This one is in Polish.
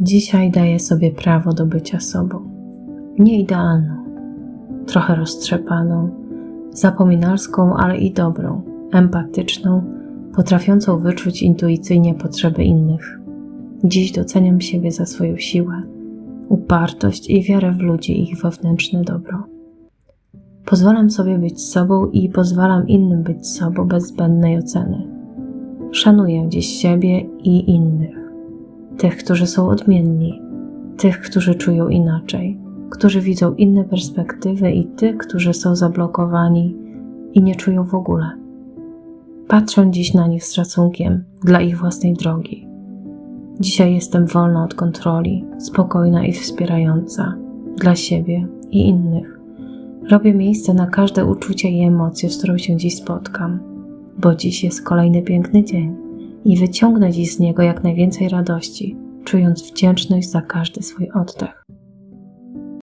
Dzisiaj daję sobie prawo do bycia sobą. Nie idealną, trochę roztrzepaną, zapominalską, ale i dobrą, empatyczną, potrafiącą wyczuć intuicyjnie potrzeby innych. Dziś doceniam siebie za swoją siłę, upartość i wiarę w ludzi i ich wewnętrzne dobro. Pozwalam sobie być sobą i pozwalam innym być sobą bez zbędnej oceny. Szanuję dziś siebie i innych. Tych, którzy są odmienni, tych, którzy czują inaczej, którzy widzą inne perspektywy i tych, którzy są zablokowani i nie czują w ogóle. Patrzę dziś na nich z szacunkiem dla ich własnej drogi. Dzisiaj jestem wolna od kontroli, spokojna i wspierająca dla siebie i innych. Robię miejsce na każde uczucie i emocje, z którą się dziś spotkam, bo dziś jest kolejny piękny dzień i wyciągnę dziś z niego jak najwięcej radości, czując wdzięczność za każdy swój oddech.